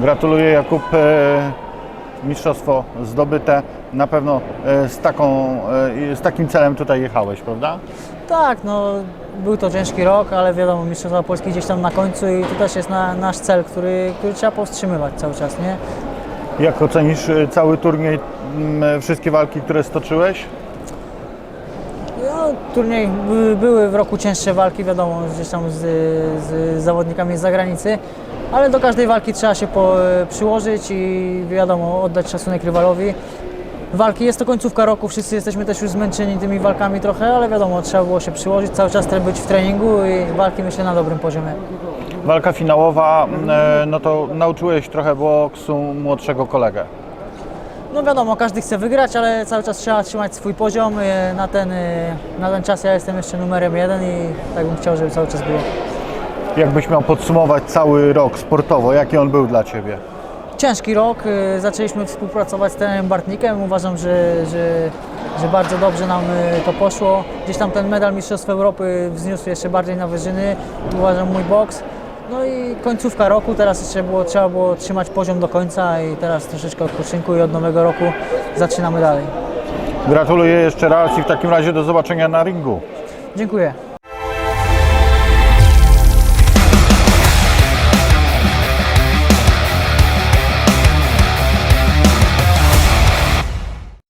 Gratuluję Jakub. E, Mistrzostwo zdobyte. Na pewno e, z, taką, e, z takim celem tutaj jechałeś, prawda? Tak, no był to ciężki rok, ale wiadomo, Mistrzostwa Polski gdzieś tam na końcu i to też jest na, nasz cel, który, który trzeba powstrzymywać cały czas, nie? Jak ocenisz cały turniej, wszystkie walki, które stoczyłeś? No, turniej by- były w roku cięższe walki, wiadomo, gdzieś tam z, z zawodnikami z zagranicy, ale do każdej walki trzeba się po, przyłożyć i wiadomo, oddać szacunek rywalowi. Walki, jest to końcówka roku, wszyscy jesteśmy też już zmęczeni tymi walkami trochę, ale wiadomo, trzeba było się przyłożyć, cały czas być w treningu i walki myślę na dobrym poziomie. Walka finałowa, e, no to nauczyłeś trochę boksu młodszego kolegę. No wiadomo, każdy chce wygrać, ale cały czas trzeba trzymać swój poziom. e, Na ten, e, na ten czas ja jestem jeszcze numerem jeden i tak bym chciał, żeby cały czas było. Jakbyś miał podsumować cały rok sportowo, jaki on był dla Ciebie? Ciężki rok, e, zaczęliśmy współpracować z trenerem Bartnikiem. Uważam, że, że, że bardzo dobrze nam e, to poszło. Gdzieś tam ten medal Mistrzostw Europy wzniósł jeszcze bardziej na wyżyny. Uważam mój boks. No i końcówka roku, teraz jeszcze było, trzeba było trzymać poziom do końca i teraz troszeczkę odpoczynku i od nowego roku zaczynamy dalej. Gratuluję jeszcze raz i w takim razie do zobaczenia na ringu. Dziękuję.